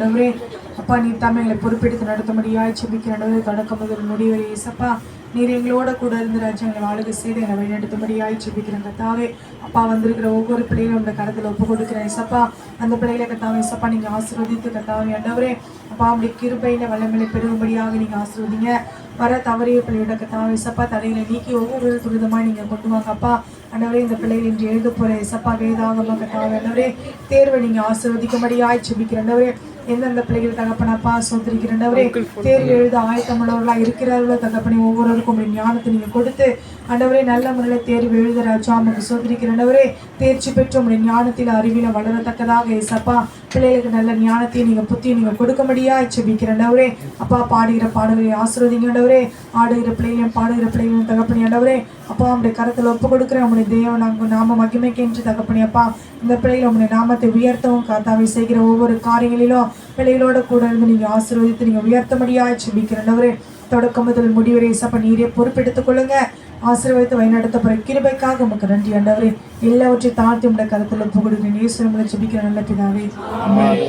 ஆண்டவரே அப்பா நீ தமிழை பொறுப்பெடுத்து நடத்தும்படியாய் செபிக்கிற ஆண்டவரே தொடக்கம் முதல் முடிவரை இசப்பா நீர் எங்களோட கூட இருந்து ராஜ்யங்களை எங்களை செய்து எங்களை வழிநடத்தும்படியாய் செபிக்கிறேன் கத்தாவே அப்பா வந்திருக்கிற ஒவ்வொரு பிள்ளைகளும் இந்த கருத்தில் ஒப்பு கொடுக்கிறேன் இசப்பா அந்த பிள்ளைகளை கத்தாவை இசப்பா நீங்கள் ஆசீர்வதித்து கத்தாவை ஆண்டவரே அப்பா அப்படி கிருபையில வல்லமலை பெருகும்படியாக நீங்கள் ஆசீர்வதிங்க. வர தவறிய பிள்ளையோட கத்தாவை இசப்பா தடைகளை நீக்கி ஒவ்வொரு துரிதமாக நீங்கள் கொண்டு வாங்க அப்பா. ஆண்டவரே இந்த பிள்ளைகள் இன்று எழுத போகிற இசப்பா வேதாகமாக கத்தாவை ஆண்டவரே தேர்வை நீங்கள் ஆசீர்வதிக்கும்படியாய் செபிக்கிறேன் ஆண்டவரே எந்தெந்த பிள்ளைகள் தகப்பனப்பா சோத்திரிக்கிறண்டவரே தேர்வு எழுத ஆயத்தமுள்ளவர்களா இருக்கிறார்களோ தகப்பனே ஒவ்வொருவருக்கும் உங்களுடைய ஞானத்தை நீங்க கொடுத்து ஆண்டவரே நல்ல முறையில் தேர்வு எழுத ராஜா நமக்கு சோதரிக்கிறண்டவரே தேர்ச்சி பெற்று உங்களுடைய ஞானத்தில் அறிவில வளரத்தக்கதாக ஏசப்பா பிள்ளைகளுக்கு நல்ல ஞானத்தை நீங்க புத்தி நீங்க கொடுக்கும்படியா செபிக்கிறண்டவரே அப்பா பாடுகிற பாடல்களை ஆசிர்வதிங்கண்டவரே ஆடுகிற பிள்ளைகளையும் பாடுகிற பிள்ளைகளையும் தகப்பனி ஆண்டவரே அப்பா உங்களுடைய கருத்தில் ஒப்பு கொடுக்குறேன் உடைய தேவன் நாங்கள் நாம மகிமைக்கின்ற தகப்பனியப்பா இந்த பிள்ளைகள் உங்களுடைய நாமத்தை உயர்த்தவும் காத்தாவை செய்கிற ஒவ்வொரு காரியங்களிலும் பிள்ளைகளோட கூட இருந்து நீங்கள் ஆசீர்வதித்து நீங்க உயர்த்தபடியா செபிக்கிறவரே தொடக்கம் முதல் முடிவரை சப்ப நீரே பொறுப்பெடுத்துக் கொள்ளுங்க. ஆசீர்வதித்து வழிநடத்த போகிற கிருபைக்காக உமக்கு நன்றி ஆண்டவரே. எல்லாவற்றையும் தாழ்த்தி உடைய கருத்தில் ஒப்பு கொடுக்கிறேன் இயேசு உங்களை நல்ல பிதாவே. ஆமென்.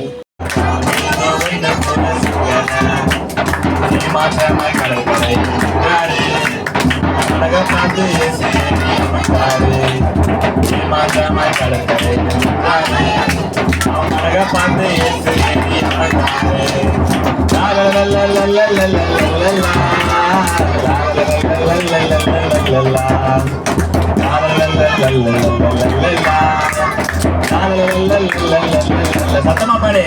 மாற்றமாய் கடற்கரை அழக பார்த்து இயேசு வந்தாரு மாற்றமாய் கடற்கரை பார்த்து சத்தமா பாடு.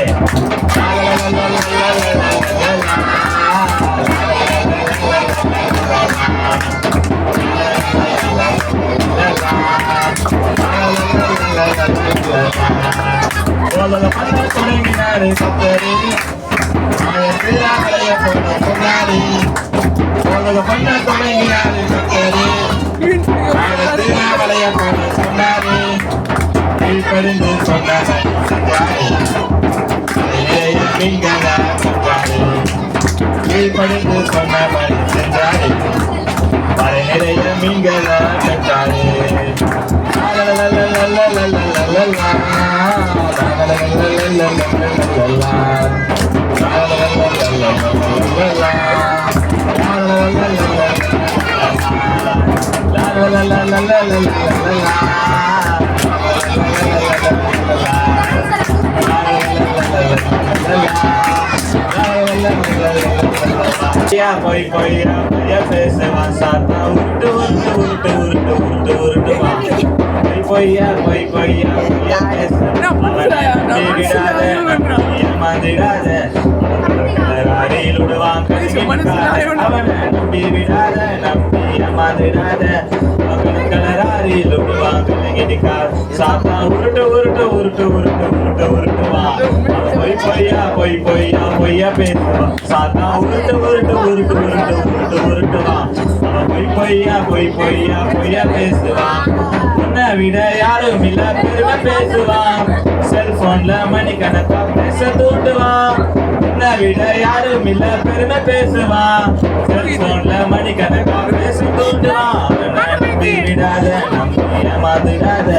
தொடங்கினாரு சத்தரி ஆயிரத்திலாகலைய சொன்னாரி பண்ண தொடங்கினாரு சத்தரி போன சொன்னாரு நிறைய போய் போய் பேசுவான் சாத்தா உருட்டு உருட்டு உருட்டு உருட்டு உருட்டு உருட்டுவா போய் பொய்யா போய் பொய்யா. ஏமாந்திடாத அறையில் விடுவான் அவனை நம்பி விடாத நம்பி ஏமாந்திடாத கலராரியில் விடுவான் கலங்கிடிக்கார் சாத்தா உருட்டு உருட்டு உருட்டு உருட்டு உருட்டு உருட்டுவான் பொய் பொய்யா பொய் பொய்யா பொய்யா பேசுவான் சாத்தா உருட்டு உருட்டு உருட்டு உருட்டு உருட்டு உருட்டுவான் பொய் பொய்யா பொய் பொய்யா பொய்யா பேசுவான் விட யாரும் இல்ல. பெருமை பேசுவான். செல்போன்ல மணிக்கணக்கா பேச தூண்டுவான். என்ன விட யாரும் இல்ல. பெருமை பேசுவான். செல்போன்ல மணிக்கணக்கா பேச தூண்டுவான். விடாத நம்ம ஏமாந்துடாத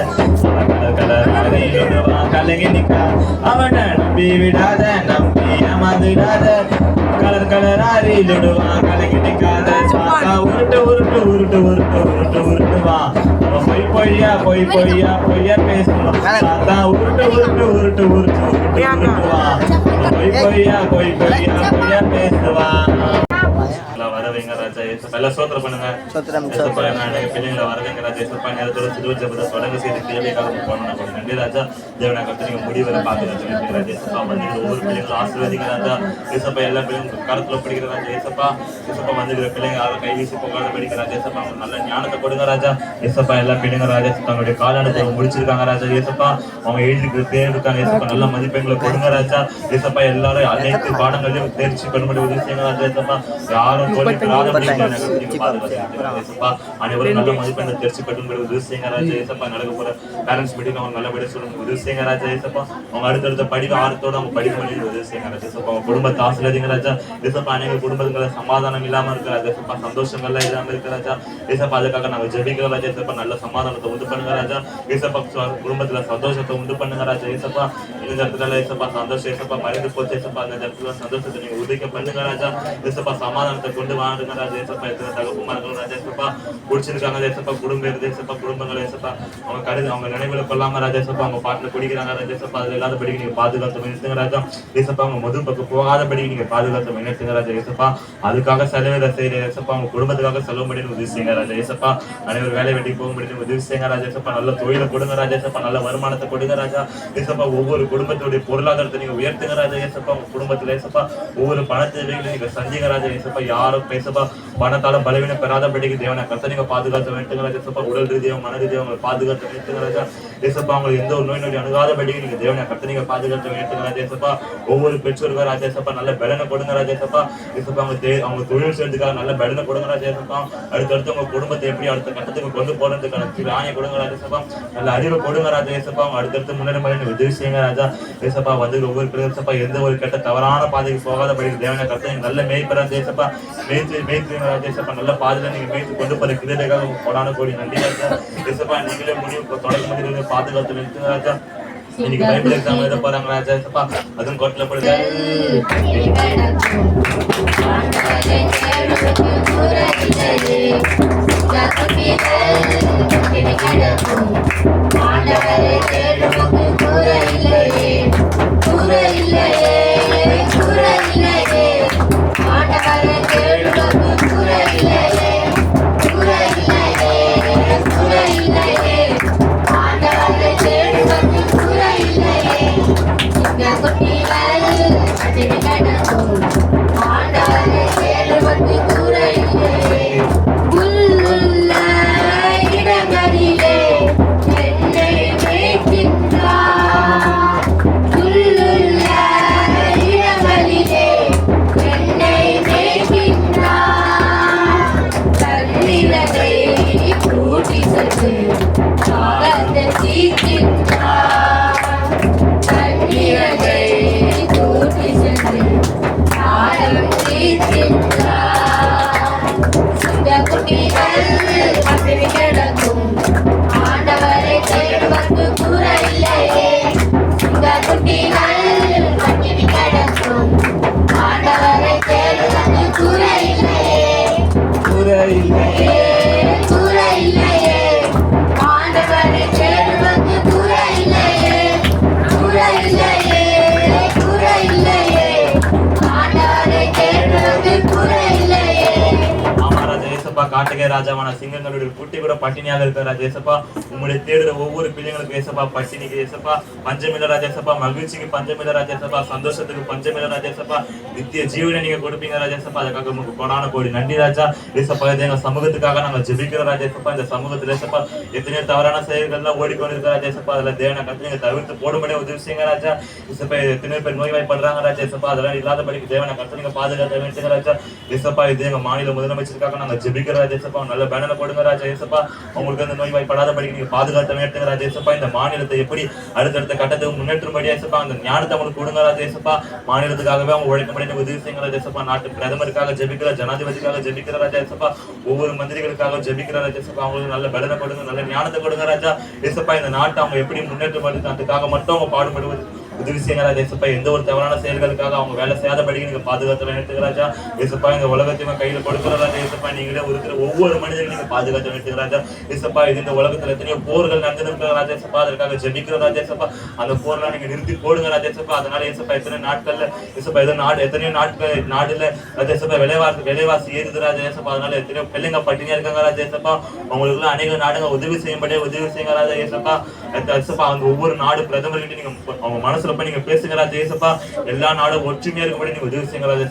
கலங்கி நிக்கா அவனை நம்பி விடாத நம்பி ஏமாந்துடாத கலர் கலராரி லுடுவான் கலங்கி நிக்காத உருட்டு உருட்டு உருட்டு உருட்டு உருட்டு உருட்டுவான் பொய் பொய்யா பொய் பொய்யா பொய்யா பேசுவான் உருட்டு உருட்டு உருட்டு உருட்டு உருட்டு உருட்டுவான் பொய் பொய்யா பொய் பொய்யா பொய்யா பேசுவான் ராஜா ஏசப்பா எல்லாம் சோத்திரம் பண்ணுங்க. ஏசப்பா, எங்க பிள்ளைங்களை வர வைங்க ராஜா ஏசப்பா நேரத்தோட சிறுவ ஜெபத்தை தொடங்க செய்து தேவைக்காக போனோம் நன்றி ராஜா. தேவனை கருத்து நீங்க முடிவரை பார்த்து ராஜா ஏசப்பா ஒவ்வொரு பிள்ளைங்களும் ஆசீர்வதிங்க ராஜா. ஏசப்பா எல்லா பிள்ளைங்களும் கருத்துல படிக்கிற ராஜா ஏசப்பா ஏசப்பா வந்துக்கிற பிள்ளைங்க யாரும் கை வீசி போகாத படிக்கிற ராஜா ஏசப்பா அவங்க நல்ல ஞானத்தை கொடுங்க ராஜா. ஏசப்பா எல்லா பிள்ளைங்க ராஜா அவங்களுடைய காலானத்தை முடிச்சிருக்காங்க ராஜா ஏசப்பா அவங்க எழுதிக்கிற பேர் இருக்காங்க ஏசப்பா நல்ல மதிப்பெண்களை கொடுங்க ராஜா. ஏசப்பா எல்லாரும் அனைத்து பாடங்களையும் தேர்ச்சி பெறும்படி உதவி செய்யுங்க ராஜா ஏசப்பா யாரும் அனைவரும் நல்ல மதிப்பெண்ணை தேர்ச்சி பெறும்படி உதவி செய்யுங்க ராஜா ஏசப்பா நடக்க போற பேரண்ட்ஸ் மீட்டிங் அவங்க நல்லபடியா சொல்லுங்க உதவி செய்யுங்க ராஜா ஏசப்பா அவங்க அடுத்தடுத்த படிக்க ஆர்வத்தோட அவங்க படிக்க வேண்டிய உதவி செய்யுங்க ராஜா ஏசப்பா அவங்க குடும்பத்தை ஆசிரியங்க ராஜா ஏசப்பா அனைவரு குடும்பத்துல சமாதானம் இல்லாம இருக்க ராஜா ஏசப்பா சந்தோஷங்கள்லாம் இல்லாம இருக்க ராஜா ஏசப்பா அதுக்காக நாங்க ஜெபிக்கிறோம் ராஜா ஏசப்பா நல்ல சமாதானத்தை உண்டு பண்ணுங்க ராஜா ஏசப்பா குடும்பத்துல சந்தோஷத்தை உண்டு பண்ணுங்க ராஜா ஏசப்பா இந்த இடத்துல ஏசப்பா சந்தோஷம் ஏசப்பா மறைந்து போச்சு ஏசப்பா அந்த இடத்துல சந்தோஷத்தை நீங்க உதிக்க பண்ணுங்க ராஜா ஏசப்பா சமாதானத்தை கொண்டு வாடுங்க ராஜா ஏசப்பா எத்தனை தகப்பமார்கள் ராஜா ஏசப்பா குடிச்சிருக்காங்க ஏசப்பா குடும்பம் இருந்து ஏசப்பா குடும்பங்கள் ஏசப்பா அவங்க கடுது அவங்க நினைவுல கொள்ளாம ராஜேசப்பா அவங்க பாட்டுல குடிக்கிறாங்க ராஜேசப்பா அது இல்லாத இல்லாதபடிக்கு நீங்க பாதுகாத்து நிறுத்துங்க ராஜா ஏசப்பா அவங்க மது பக்கம் போகாதபடிக்கு நீங்க பாதுகாத்து நிறுத்துங்க ராஜா ஏசப்பா அதுக்காக செலவிட செய்யற ஏசப்பா அவங்க குடும்பத்துக்காக செலவு பண்ணி உதவி செய்யுங்க ராஜா ஏசப்பா அனைவரும் வேலை வெட்டி போக முடியும் உதவி செய்யுங்க ராஜா ஏசப்பா நல்ல தொழிலை கொடுங்க ராஜா ஏசப்பா நல்ல வருமானத்தை கொடுங்க ராஜா ஏசப்பா ஒவ்வொரு குடும்பத்துடைய பொருளாதாரத்தை நீங்க உயர்த்துங்க ராஜா ஏசப்பா உங்க குடும்பத்துல ஏசப்பா ஒவ்வொரு பண தேவைகளையும் நீங்க சந்திங்க ராஜா ஏசப்பா யாரும் பேசப்பா பணத்தால பலவீனம் பெறாத பெறாதபடிக்கு தேவனை. கத்த நீங்க பாதுகாத்து வேண்டுங்க ஏசப்பா உடல் ரீதியாக மன ரீதியாக உங்களை பாதுகாத்து வேண்டுங்க தேசப்பா ஏசப்பா உங்களுக்கு எந்த ஒரு நோய் நொடி அணுகாதபடி நீங்க தேவனை கத்த நீங்க பாதுகாத்து வேண்டுங்க தேசப்பா. ஒவ்வொரு பெற்றோருக்கும் ராஜேசப்பா நல்ல பலனை கொடுங்க ராஜா தேசப்பா ஏசப்பா அவங்க தே- அவங்க தொழில் செய்யறதுக்காக நல்ல பலனை கொடுங்க ராஜா அடுத்தடுத்து உங்க குடும்பத்தை எப்படி அடுத்த கட்டத்துக்கு கொண்டு போறதுக்கான ராணியை கொடுங்க ராஜேசப்பா நல்ல அறிவை கொடுங்க ராஜா ஏசப்பா அவங்க அடுத்தடுத்து முன்னேற மாதிரி உதவி செய்யுங்க ராஜா. தேசப்பா வந்து ஒவ்வொரு பிரதேசப்பா எந்த ஒரு கெட்ட தவறான பாதைக்கு போகாதபடி தேவனை கத்த நல்ல மேய்ப்பரா தேசப்பா. மேய்த்து மேய்த்து ராஜேசப்பா நல்ல பாதையில நீங்க மேய்த்து கொண்டு போற கிரீடக்காக கொடான கோடி நன்றி ராஜா தேசப்பா. நீங்களே முடிவு தொடக்க முடிவு பாதுகாத்து நிறுத்துங்க ராஜா இன்னைக்கு பைபிள் எக்ஸாம் எழுத போறாங்க ராஜா. சப்பா அதுவும் கோட்டில் போடுங்க. உள்ள காட்டுக ராஜாவான சிங்கங்களுடைய கூட்டி கூட பட்டினியாக இருக்கிற ராஜா ஏசப்பா உங்களுடைய தேடுற ஒவ்வொரு பிள்ளைங்களுக்கு ஏசப்பா பசினிக்கு ஏசப்பா பஞ்சமில ராஜேசப்பா மகிழ்ச்சிக்கு பஞ்சமில ராஜேசப்பா சந்தோஷத்துக்கு பஞ்சமில ராஜேசப்பா நித்திய ஜீவனை நீங்க கொடுப்பீங்க ராஜேசப்பா அதுக்காக உங்களுக்கு கொடான கோடி நன்றி ராஜா. ஏசப்பா இது எங்க சமூகத்துக்காக நாங்க ஜெபிக்கிற ராஜேசப்பா இந்த சமூகத்துல ஏசப்பா எத்தனையோ தவறான செயல்கள்லாம் ஓடிக்கொண்டு ராஜேசப்பா அதுல தேவனை கத்து நீங்க தவிர்த்து போடும்படியே உதவி செய்யுங்க ராஜா. ஏசப்பா எத்தனையோ பேர் நோய்வாய்ப்படுறாங்க ராஜா ஏசப்பா. அதெல்லாம் இல்லாதபடிக்கு தேவனை கத்து நீங்க பாதுகாக்க வேண்டிய ராஜா. ஏசப்பா இது எங்க மாநில முதலமைச்சருக்காக நாங்க ஜெபிக்கிற ராஜேசப்பா நல்ல பேனரை போடுங்க ராஜா ஏசப்பா. உங்களுக்கு அந்த நோய் வாய்ப்படாதபடிக்கு பாதுகாத்த வேண்டிய தேசப்பா இந்த மாநிலத்தை எப்படி அடுத்தடுத்த கட்டத்துக்கு முன்னேற்றும்படியா ஏசப்பா அந்த ஞானத்தை அவங்களுக்கு கொடுங்க தேசப்பா மாநிலத்துக்காகவே அவங்க உழைக்கும்படி உதவி செய்யுங்கிற தேசப்பா நாட்டு பிரதமருக்காக ஜெபிக்கிற ஜனாதிபதிக்காக ஜெபிக்கிற ராஜா ஏசப்பா ஒவ்வொரு மந்திரிகளுக்காக ஜெபிக்கிற ராஜேசப்பா அவங்களுக்கு நல்ல பலனை கொடுங்க நல்ல ஞானத்தை கொடுங்க ராஜா ஏசப்பா இந்த நாட்டை அவங்க எப்படி முன்னேற்றம் அதுக்காக மட்டும் அவங்க பாடுபடுவது. உதவி செய்யுங்க ராஜா எந்த ஒரு தவறான செயல்களுக்காக அவங்க வேலை செய்யாதபடிக்கு நீங்க பாதுகாத்து வேண்டிய ராஜா இந்த உலகத்தையும் கையில கொடுக்கிற ராஜா ஏசப்பா நீங்களே இருக்கிற ஒவ்வொரு மனிதனையும் நீங்க பாதுகாத்து வேண்டிய ராஜா இது இந்த உலகத்துல எத்தனையோ போர்கள் நடந்திருக்கிற ராஜா அதற்காக ஜெபிக்கிற ராஜா ஏசப்பா அந்த போர்லாம் நீங்க நிறுத்தி போடுங்க ராஜா அதனால ஏசப்பா எத்தனை நாட்கள்ல ஏசப்பா எதோ நாடு எத்தனையோ நாட்கள் நாடுல ராஜா விலைவாசி விலைவாசி ஏறுது ராஜா ஏசப்பா அதனால எத்தனையோ பிள்ளைங்க பட்டினியா இருக்காங்க ராஜா உங்களுக்கு எல்லாம் அநேக நாடுங்க உதவி செய்யும்படியே உதவி செய்யுங்க ராஜா ஏசப்பா ஏசப்பா ஒவ்வொரு நாடு பிரதமர்கிட்ட நீங்க அவங்க மனசு போய் நீங்க பேசுகிறா ஜேசப்பா எல்லா நாடும் ஒற்றுமையா இருக்கும்படி நீங்க உதவி செய்யுங்க ராஜா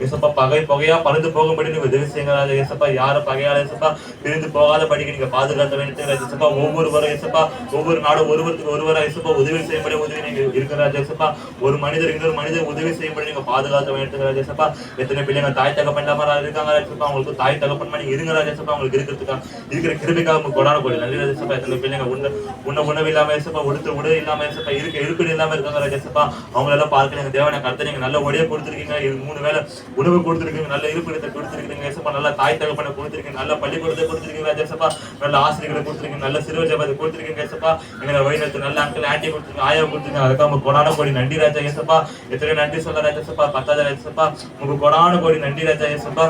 ஏசப்பா பகை பகையா பறந்து போகும்படி நீங்க உதவி செய்யுங்க ராஜா ஏசப்பா யார பகையால ஏசப்பா பிரிந்து போகாதபடிக்கு நீங்க பாதுகாத்த வேண்டிய ராஜா ஏசப்பா ஒவ்வொருவரும் ஏசப்பா ஒவ்வொரு நாடும் ஒருவருக்கு ஒருவரா ஏசப்பா உதவி செய்யும்படி உதவி நீங்க இருக்கிற ராஜா ஒரு மனிதர் இன்னொரு மனிதர் உதவி செய்யும்படி நீங்க பாதுகாத்த வேண்டியது ராஜா எத்தனை பிள்ளைங்க தாய் தகப்பன் இல்லாம இருக்காங்க ராஜா அவங்களுக்கு தாய் தகப்பன் மாதிரி இருங்க ராஜா அவங்களுக்கு உங்களுக்கு இருக்கிறதுக்கா இருக்கிற கிருபிக்காக உங்களுக்கு கொடான போய் நன்றி ராஜா எத்தனை பிள்ளைங்க உண்ண உண்ண உணவு இல்லாம ஏசப்பா உடுத்து உடல் இல்லாம ஏசப்பா இருக்க இருப்பிடம் இல்லாம இருக்க கொடுங்க ராஜேசப்பா அவங்களெல்லாம் பார்க்க நீங்க எனக்கு கருத்து நீங்க நல்ல ஒடியை கொடுத்துருக்கீங்க. இது மூணு வேளை உணவு கொடுத்துருக்கீங்க. நல்ல இருப்பிடத்தை கொடுத்துருக்கீங்க. ஏசப்பா நல்ல தாய் தகப்பனை கொடுத்துருக்கீங்க. நல்ல பள்ளிக்கூடத்தை கொடுத்துருக்கீங்க ராஜேசப்பா நல்ல ஆசிரியர்களை கொடுத்துருக்கீங்க. நல்ல சிறுவ ஜபத்தை கொடுத்துருக்கீங்க ஏசப்பா. எங்களை வழிநடத்து நல்ல அங்கிள் ஆண்டி கொடுத்துருக்கீங்க ஆயா கொடுத்துருக்கீங்க. அதுக்காக உங்க கொடான கோடி நன்றி ராஜா ஏசப்பா. எத்தனை நன்றி சொல்ல ராஜேசப்பா பத்தாவது ராஜேசப்பா உங்க கொடான கோடி நன்றி ராஜா ஏசப்பா.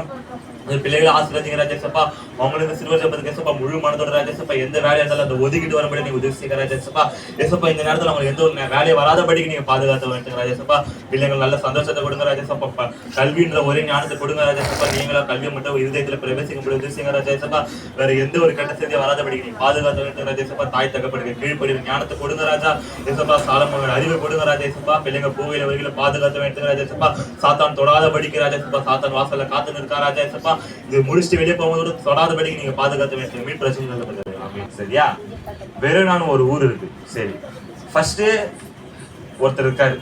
இந்த பிள்ளைகளை ஆசீர்வதிங்க ராஜேசப்பா. அவங்களுக்கு சிறுவர் ஜபத்துக்கு ஏசப்பா முழு மனதோட ராஜேசப்பா. எந்த வேலையா இருந்தாலும் அந்த ஒதுக்கிட்டு வரபடி நீங்க உதவி செய்யுங்க ராஜேசப்பா. ஏசப்பா இந்த நேரத்துல அவங்களுக்கு எந்த ஒரு வேலையை வராதபடிக்கு நீங்க பாதுகாத்து வரட்டுங்க ராஜேசப்பா. பிள்ளைகள் நல்ல சந்தோஷத்தை கொடுங்க ராஜேசப்பா. கல்வின்ற ஒரே ஞானத்தை கொடுங்க ராஜேசப்பா. நீங்களா கல்வி மட்டும் இருதயத்துல பிரவேசிக்க முடியும் உதவி செய்யுங்க ராஜேசப்பா. வேற எந்த ஒரு கட்ட செய்தியை வராதபடிக்கு நீங்க பாதுகாத்து வேண்டும் ராஜேசப்பா. தாய் தகப்படுங்க கீழ்ப்படிவு ஞானத்தை கொடுங்க ராஜா. ஏசப்பா சாலமோகன் அறிவை கொடுங்க ராஜேசப்பா. பிள்ளைங்க போகையில வரையில பாதுகாத்து வேண்டும் ராஜேசப்பா. சாத்தான் தொடாதபடிக்கு ராஜேசப்பா. சாத்தான் வாசல்ல காத்து நிற்கா ராஜேசப்பா. இது முடிச்சுட்டு வெளியே போகும்போது தொடாதபடிக்கு நீங்க பாதுகாத்து வேண்டும் மீன் பிரச்சனை அப்படின்னு சரியா? வெறும் நான் ஒரு ஊர் இருக்கு. சரி. ஃபர்ஸ்ட் ஒருத்தர் இருக்காரு.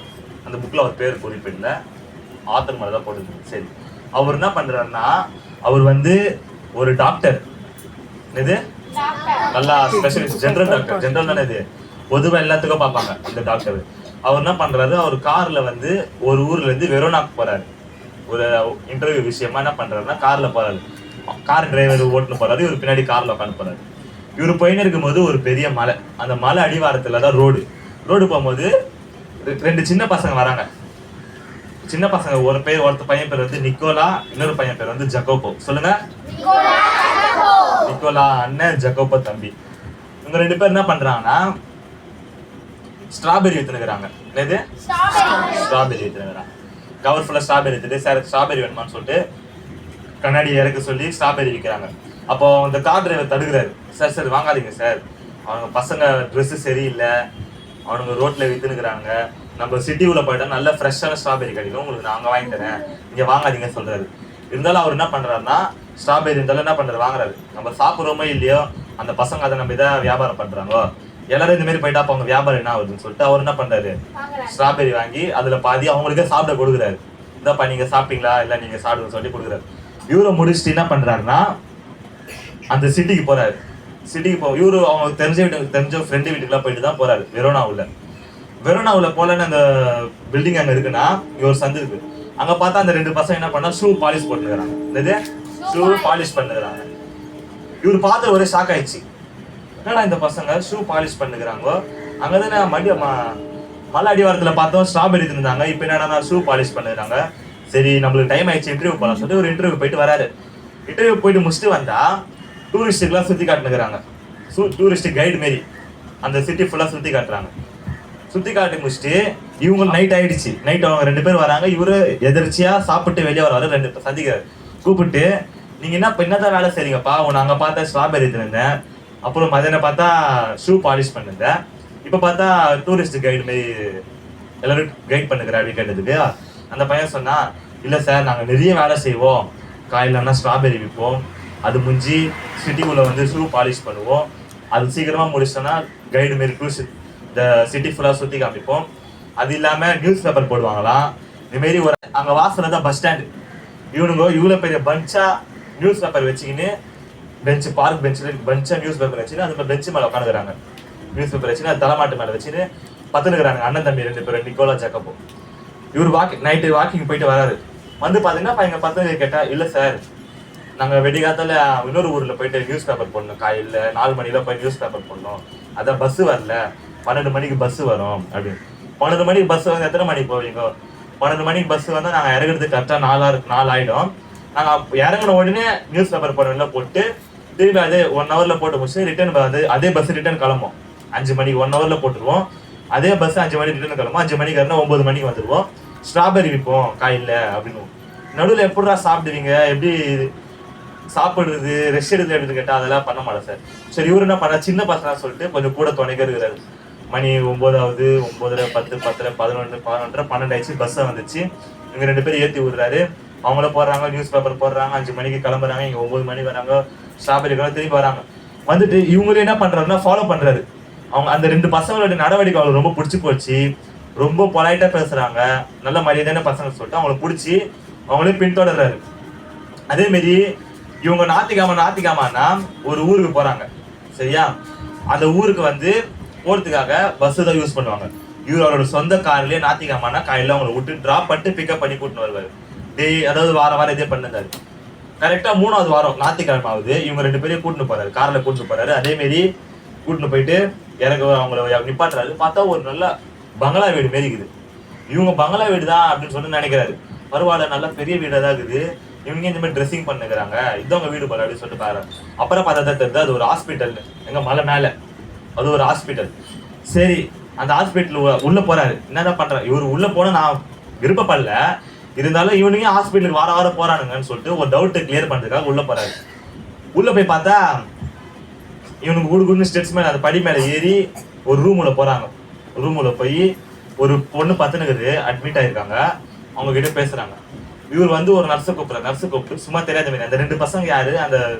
அந்த புக்கில் அவர் பேர் குறிப்பிடல. ஆத்தர் மாதிரி தான் போட்டுருக்கு சரி. அவர் என்ன பண்றாருன்னா அவர் வந்து ஒரு டாக்டர் இது நல்லா ஸ்பெஷலிஸ்ட் ஜென்ரல் டாக்டர் ஜென்ரல் தானே இது? பொதுவாக எல்லாத்துக்கும் பார்ப்பாங்க இந்த டாக்டர் அவர் என்ன பண்றாரு? அவர் கார்ல வந்து ஒரு ஊர்ல இருந்து வெரோனாக்கு போறாரு. ஒரு இன்டர்வியூ விஷயமா என்ன பண்றாருன்னா கார்ல போறாரு. கார் டிரைவர் ஓட்டுன்னு போறாரு. இவர் பின்னாடி கார்ல உட்காந்து போறாரு. இவர் போயின்னு இருக்கும்போது ஒரு பெரிய மலை. அந்த மலை அடிவாரத்துல தான் ரோடு ரோடு போகும்போது ரெண்டு சின்ன பசங்க வராங்க. சின்ன பசங்க ஒரு பேர் ஒருத்த பையன் பேர் வந்து நிக்கோலா இன்னொரு பையன் பேர் வந்து ஜக்கோபோ. சொல்லுங்க. நிக்கோலா அண்ணன் ஜக்கோபோ தம்பி. இவங்க ரெண்டு பேர் என்ன பண்றாங்கன்னா ஸ்ட்ராபெரி வித்துனுக்குறாங்க என்னது? ஸ்ட்ராபெரி வித்துனுக்குறாங்க கவர் ஃபுல்லாக ஸ்ட்ராபெரி வித்துட்டு சார் ஸ்ட்ராபெரி வேணுமான்னு சொல்லிட்டு கண்ணாடி இறக்க சொல்லி ஸ்ட்ராபெரி விற்கிறாங்க அப்போ அந்த கார் டிரைவர் தடுக்கிறாரு. சார் சார் வாங்காதீங்க சார். அவங்க பசங்க ட்ரெஸ்ஸு சரியில்லை. அவனுங்க ரோட்டில் விற்றுனுக்குறாங்க நம்ம சிட்டி உள்ள போயிட்டா நல்ல ஃப்ரெஷ்ஷான ஸ்ட்ராபெரி கிடைக்கும். உங்களுக்கு நான் வாங்கி தரேன். இங்கே வாங்காதீங்க சொல்கிறாரு இருந்தாலும் அவர் என்ன பண்ணுறாருன்னா ஸ்ட்ராபெரி இருந்தாலும் என்ன பண்ணுறாரு வாங்குறாரு. நம்ம சாப்பிட்றோமோ இல்லையோ அந்த பசங்க அதை நம்ம இதை வியாபாரம் பண்ணுறாங்களோ எல்லாரும் இந்த மாதிரி போயிட்டா அப்ப அவங்க வியாபாரம் என்ன ஆகுதுன்னு சொல்லிட்டு அவர் என்ன பண்றாரு? ஸ்ட்ராபெரி வாங்கி அதுல பாதி அவங்களுக்கே சாப்பிட கொடுக்குறாரு. இதாப்பா நீங்க சாப்பிட்டீங்களா? இல்ல நீங்க சாப்பிடுங்க சொல்லி கொடுக்குறாரு. இவரை முடிச்சுட்டு என்ன பண்றாருன்னா அந்த சிட்டிக்கு போறாரு. சிட்டிக்கு போ இவரு அவங்க தெரிஞ்ச வீட்டு தெரிஞ்ச ஃப்ரெண்டு வீட்டுக்குலாம் போயிட்டு தான் போறாரு வெரோனா உள்ள வெரோனா உள்ள போலன்னு அந்த பில்டிங் அங்க இருக்குன்னா இங்க ஒரு சந்து இருக்கு. அங்க பார்த்தா அந்த ரெண்டு பசங்க என்ன பண்ணா ஷூ பாலிஷ் போட்டுக்கிறாங்க. என்னது? ஷூ பாலிஷ் பண்ணுகிறாங்க. இவர் பார்த்து ஒரே ஷாக் ஆயிடுச்சு. என்னடா இந்த பசங்க? ஷூ பாலிஷ் பண்ணுகிறாங்க? அங்கதானே மடி ம- மலை அடிவாரத்துல பார்த்தோம் ஸ்ட்ராபெரி இருந்தாங்க இப்போ என்னடா ஷூ பாலிஷ் பண்ணுறாங்க சரி நம்மளுக்கு டைம் ஆயிடுச்சு இன்டர்வியூ போகலாம் சொல்லிட்டு ஒரு இன்டர்வியூ போயிட்டு வராரு. இன்டர்வியூ போயிட்டு முடிச்சுட்டு வந்தா டூரிஸ்ட்டுக்கெலாம் சுற்றி காட்டுனுக்குறாங்க. சூ டூரிஸ்ட் கைடு மாரி. அந்த சிட்டி ஃபுல்லாக சுற்றி காட்டுறாங்க. சுற்றி காட்டி முடிச்சுட்டு இவங்க நைட் ஆயிடுச்சு. நைட் அவங்க ரெண்டு பேர் வராங்க. இவரு எதிர்ச்சியாக சாப்பிட்டு வெளியே வராரு ரெண்டு சந்திக்கிறார். கூப்பிட்டு நீங்கள் என்ன இப்ப என்னதான் வேலை செய்றீங்கப்பா? உன்னை அங்கே பார்த்தா ஸ்ட்ராபெரி இருந்தேன் அப்புறம் மதியானம் பார்த்தா ஷூ பாலிஷ் பண்ணிருந்தேன் இப்போ பார்த்தா டூரிஸ்ட் கைடு மாரி எல்லாரும் கைட் பண்ணுகிற அப்படி கேட்டதுக்கு அந்த பையன் சொன்னால் இல்லை சார் நாங்கள் நிறைய வேலை செய்வோம். காயிலன்னா ஸ்ட்ராபெரி விற்போம் அது முடிஞ்சு சிட்டிக்குள்ளே வந்து ஷூ பாலிஷ் பண்ணுவோம். அது சீக்கிரமாக முடிச்சோன்னா கைடு மாரி டூரிஸ்ட் இந்த சிட்டி ஃபுல்லாக சுற்றி காமிப்போம். அது இல்லாமல் நியூஸ் பேப்பர் போடுவாங்களாம். இதுமாரி மாரி ஒரு அங்கே வாசலில் தான் பஸ் ஸ்டாண்டு இவனுங்க இவ்வளோ பெரிய பஞ்சாக நியூஸ் பேப்பர் வச்சுக்கின்னு பெஞ்ச் பார்க் பெஞ்சில் பெஞ்சாக நியூஸ் பேப்பர் வச்சுன்னு அது பெஞ்ச் மேலே உட்காந்துக்கிறாங்க. நியூஸ் பேப்பர் வச்சுன்னு அது தலைமாட்டு மேலே வச்சுன்னு பத்துனுக்குறாங்க அண்ணன் தம்பி ரெண்டு பேரும் நிக்கோலா ஜக்கப்போ இவர் வாக்கிங் நைட்டு வாக்கிங் போயிட்டு வராரு. வந்து பார்த்தீங்கன்னா எங்கள் பத்து கேட்டால் இல்லை சார் நாங்கள் வெடிகாத்தால இன்னொரு ஊரில் போயிட்டு நியூஸ் பேப்பர் போடணும் காலையில் நாலு மணியில் போய் நியூஸ் பேப்பர் போடணும். அதான் பஸ்ஸு வரல. பன்னெண்டு மணிக்கு பஸ்ஸு வரும். அப்படின்னு. பன்னெண்டு மணிக்கு பஸ் வந்து எத்தனை மணிக்கு போவீங்க? பன்னெண்டு மணிக்கு பஸ் வந்தால் நாங்கள் இறங்குறதுக்கு கரெக்டாக நாலாக நாள் ஆகிடும் நாங்கள் இறங்கின உடனே நியூஸ் பேப்பர் போடணும்ல போட்டு திரும்பி அதே ஒன் ஹவரில் போட்டு முடிச்சு ரிட்டர்ன் அது அதே பஸ் ரிட்டர்ன் கிளம்பும் அஞ்சு மணிக்கு ஒன் ஹவரில் போட்டுருவோம். அதே பஸ் அஞ்சு மணிக்கு ரிட்டர்ன் கிளம்பும் அஞ்சு மணிக்கு வரணும் ஒன்பது மணிக்கு வந்துடுவோம் ஸ்ட்ராபெரி விற்போம் காயில் அப்படின்னு. நடுவில் எப்படிடா சாப்பிடுவீங்க? எப்படி சாப்பிடுறது ரெஸ்ட் எடுத்து எடுத்து கேட்டால் அதெல்லாம் பண்ண மாட்டேன் சார். சரி இவரு என்ன பண்ண சின்ன பசங்க சொல்லிட்டு கொஞ்சம் கூட துணைக்க இருக்கிறாரு மணி ஒம்போதாவது ஒன்பதரை பத்து பத்தரை பதினொன்று பதினொன்றரை பன்னெண்டு ஆயிடுச்சு பஸ்ஸை வந்துச்சு. இவங்க ரெண்டு பேரும் ஏற்றி விடுறாரு. அவங்கள போடுறாங்க நியூஸ் பேப்பர் போடுறாங்க அஞ்சு மணிக்கு கிளம்புறாங்க இங்கே ஒம்பது மணி வராங்க ஸ்ட்ராபெரி திரும்பி வராங்க. வந்துட்டு இவங்களே என்ன பண்ணுறாருன்னா ஃபாலோ பண்ணுறாரு அவங்க அந்த ரெண்டு பசங்களோட நடவடிக்கை அவங்களுக்கு ரொம்ப பிடிச்சி போச்சு. ரொம்ப பொலைட்டாக பேசுகிறாங்க நல்ல மரியாதையான பசங்க சொல்லிட்டு அவங்கள பிடிச்சி அவங்களே பின்தொடர்றாரு. அதேமாரி இவங்க ஞாத்திக்காம ஞாத்திக்காமன்னா ஒரு ஊருக்கு போகிறாங்க சரியா? அந்த ஊருக்கு வந்து போகிறதுக்காக பஸ்ஸு தான் யூஸ் பண்ணுவாங்க. இவர் அவரோட சொந்த கார்லேயே ஞாத்திக்கிழமைனா காலையில் அவங்கள விட்டு ட்ராப் பண்ணிட்டு பிக்கப் பண்ணி கூட்டின்னு வருவார். டெய் அதாவது வாரம் வாரம் இதே பண்ணிருந்தாரு. கரெக்டா மூணாவது வாரம் ஞாயிற்றுக்கிழமை ஆகுது இவங்க ரெண்டு பேரையும் கூட்டின்னு போறாரு. காரில் கூட்டின்னு போறாரு. அதேமாரி கூட்டின்னு போயிட்டு இறங்க அவங்கள நிப்பாட்டுறாரு. பார்த்தா ஒரு நல்ல பங்களா வீடு மாரி இருக்குது. இவங்க பங்களா வீடு தான் அப்படின்னு சொல்லி நினைக்கிறாரு. பரவாயில்ல நல்ல பெரிய வீடாக தான் இருக்குது. இவங்க இந்த மாதிரி ட்ரெஸ்ஸிங் பண்ணுக்கிறாங்க இதுவங்க வீடு போல அப்படின்னு சொல்லிட்டு பாரு அப்புறம் பார்த்தா தான் தெரியுது அது ஒரு ஹாஸ்பிட்டல் எங்க மலை மேலே. அது ஒரு ஹாஸ்பிட்டல் சரி அந்த ஹாஸ்பிட்டல் உள்ள போறாரு. என்னதான் பண்றாரு இவர் உள்ள போனா நான் விருப்பப்படல. இருந்தாலும் இவனுங்க ஹாஸ்பிட்டலுக்கு வார வாரம் போறானுங்கன்னு சொல்லிட்டு ஒரு டவுட்டை கிளியர் பண்ணுறதுக்காக உள்ள போறாரு. உள்ள போய் பார்த்தா இவனுக்கு குடு குடுன்னு ஸ்டெப்ஸ் மேலே அந்த படி மேலே ஏறி ஒரு ரூமுல போறாங்க. ரூமுல போய் ஒரு பொண்ணு பத்துனுக்குது அட்மிட் ஆயிருக்காங்க. அவங்க கிட்ட பேசுறாங்க. இவர் வந்து ஒரு நர்ஸை கூப்பிடுறாரு. நர்ஸை கூப்பிட்டு சும்மா தெரியாத மாதிரி அந்த ரெண்டு பசங்க யாரு? அந்த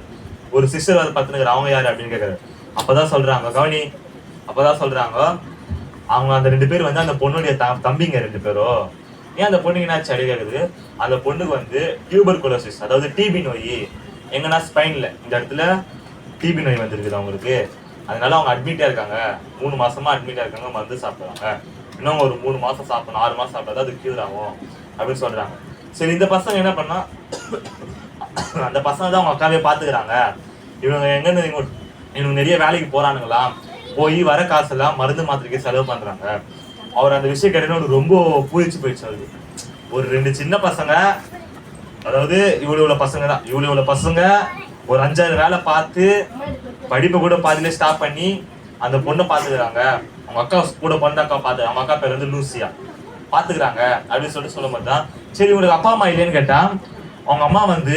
ஒரு சிஸ்டர் வந்து பத்துனுக்குற அவங்க யாரு அப்படின்னு கேக்குறாரு. அப்பதான் சொல்றாங்க கவனி அப்பதான் சொல்றாங்க. அவங்க அந்த ரெண்டு பேர் வந்து அந்த பொண்ணுடைய த- தம்பிங்க ரெண்டு பேரும் ஏன் அந்த பொண்ணுக்கு என்ன சளி அந்த பொண்ணுக்கு வந்து டியூபர் குலோசிஸ் அதாவது டிபி நோய். எங்கன்னா ஸ்பைனில் இந்த இடத்துல டிபி நோய் வந்துருக்குது அவங்களுக்கு. அதனால அவங்க அட்மிட்டாக இருக்காங்க. மூணு மாசமா அட்மிட்டாக இருக்காங்க. மருந்து சாப்பிடுவாங்க இன்னும் ஒரு மூணு மாசம் சாப்பிடணும். ஆறு மாசம் சாப்பிட்டா அது கியூர் ஆகும் அப்படின்னு சொல்றாங்க. சரி இந்த பசங்க என்ன பண்ணா அந்த பசங்க தான் அவங்க அக்காவே பாத்துக்கிறாங்க. இவங்க எங்க இவங்க இவங்க நிறைய வேலைக்கு போறானுங்களாம். போய் வர காசெல்லாம் மருந்து மாத்திரைக்கு செலவு பண்றாங்க. அவர் அந்த விஷயம் கேட்டோன்னு ரொம்ப பூரிச்சு போயிடுச்சு அவருக்கு ஒரு ரெண்டு சின்ன பசங்க அதாவது இவ்வளோ இவ்வளோ பசங்க தான் இவ்வளோ இவ்வளோ பசங்க ஒரு அஞ்சாறு வேலை பார்த்து படிப்பை கூட பாதியிலே ஸ்டாப் பண்ணி அந்த பொண்ணை பார்த்துக்கிறாங்க. அவங்க அக்கா கூட பிறந்த அக்கா பார்த்து அவங்க அக்கா பேர் வந்து லூசியா. பார்த்துக்கிறாங்க அப்படின்னு சொல்லிட்டு சொல்ல மாட்டான் தான் சரி இவங்களுக்கு அப்பா அம்மா இல்லைன்னு கேட்டால் அவங்க அம்மா வந்து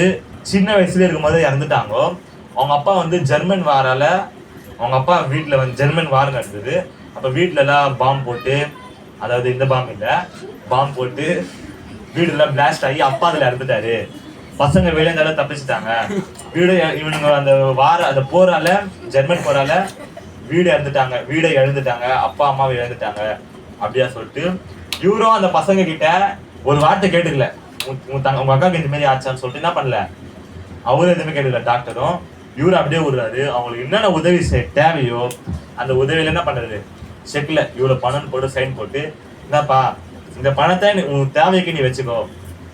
சின்ன வயசுல இருக்கும்போது இறந்துட்டாங்க. அவங்க அப்பா வந்து ஜெர்மன் வாரால அவங்க அப்பா வீட்டில் வந்து ஜெர்மன் வார் நடந்தது அப்போ வீட்டிலலாம் பாம்பு போட்டு அதாவது இந்த பாம்பு இல்ல. பாம்பு போட்டு வீடு எல்லாம் பிளாஸ்ட் ஆகி அப்பா அதுல இறந்துட்டாரு. பசங்க வெளியே தப்பிச்சுட்டாங்க. வீடு இவனுங்க அந்த வார அந்த போரால ஜெர்மன் போரால வீடு இறந்துட்டாங்க. வீடை இழந்துட்டாங்க. அப்பா அம்மாவை இழந்துட்டாங்க. அப்படியா சொல்லிட்டு இவரும் அந்த பசங்க கிட்ட ஒரு வார்த்தை கேட்டுக்கல. உன் தங்க உங்க அக்காவுக்கு இந்த மாதிரி ஆச்சான்னு சொல்லிட்டு என்ன பண்ணல? அவரும் எதுவுமே கேட்டுக்கல. டாக்டரும் இவரு அப்படியே விடுறாரு அவங்களுக்கு என்னென்ன உதவி தேவையோ அந்த உதவியில என்ன பண்றது? செக்ல இவ்வளவு பணம் போட்டு சைன் போட்டு என்னப்பா இந்த பணத்தை நீ- உன் தேவைக்கு நீ வச்சுக்கோ.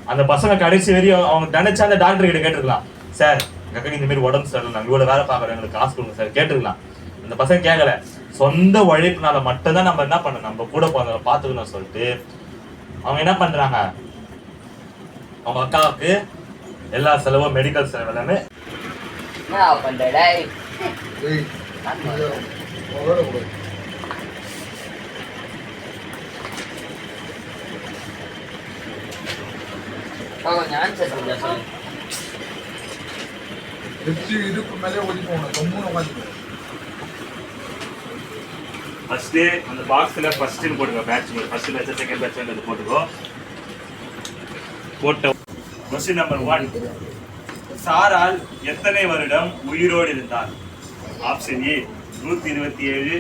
அந்த பசங்க கடைசி வரையும் அவங்க நினைச்சா அந்த டாக்டர் கிட்ட கேட்டிருக்கலாம். சார் எங்க அக்காக்கு இந்த மாதிரி உடம்பு சரியில்லை. நாங்க இவ்வளவு வேலை பாக்குறோம் எங்களுக்கு காசு கொடுங்க சார். கேட்டிருக்கலாம். அந்த பசங்க கேட்கல சொந்த உழைப்புனால மட்டும்தான் நம்ம என்ன பண்ணணும்? நம்ம கூட போறத பாத்துக்கணும் சொல்லிட்டு அவங்க என்ன பண்றாங்க? அவங்க அக்காவுக்கு எல்லா செலவும் மெடிக்கல் செலவு எல்லாமே என்னடா பண்ற டேய் ஏய், இது உங்களோட கொடு. கொஞ்சம் ஆன்சர் இதுக்கு மேலே போகணும் கம்முன்னு உட்காந்துக்கணும் ஃபர்ஸ்ட் அந்த பாக்ஸ்ல ஃபர்ஸ்ட் போட்டுக்கோ batch first batch second batch போட்டுக்கோ. போட்ட. கொஸ்டின் நம்பர் ஒன் சாரால் எத்தனை வருடம் உயிரோடு இருந்தார்? ஆப்ஷன் ஏ நூத்தி இருபத்தி ஏழு.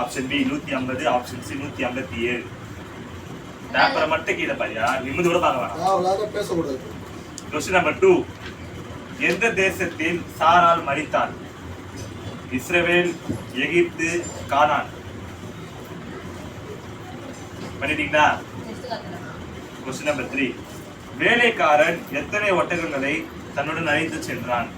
ஆப்ஷன் பி நூத்தி ஐம்பது. ஆப்ஷன் சி நூத்தி ஐம்பத்தி ஏழு. பேப்பரை மட்டும் கீழே பாரியா நிமிந்து கூட பார்க்க வேணாம் பேசக்கூடாது. கொஸ்டின் நம்பர் டூ எந்த தேசத்தில் சாரால் மரித்தார் இஸ்ரவேல் எகிப்து கானான். பண்ணிட்டீங்களா? கொஸ்டின் நம்பர் த்ரீ வேலைக்காரன் எத்தனை ஒட்டகங்களை தன்னுடன் அழைத்து சென்றான்?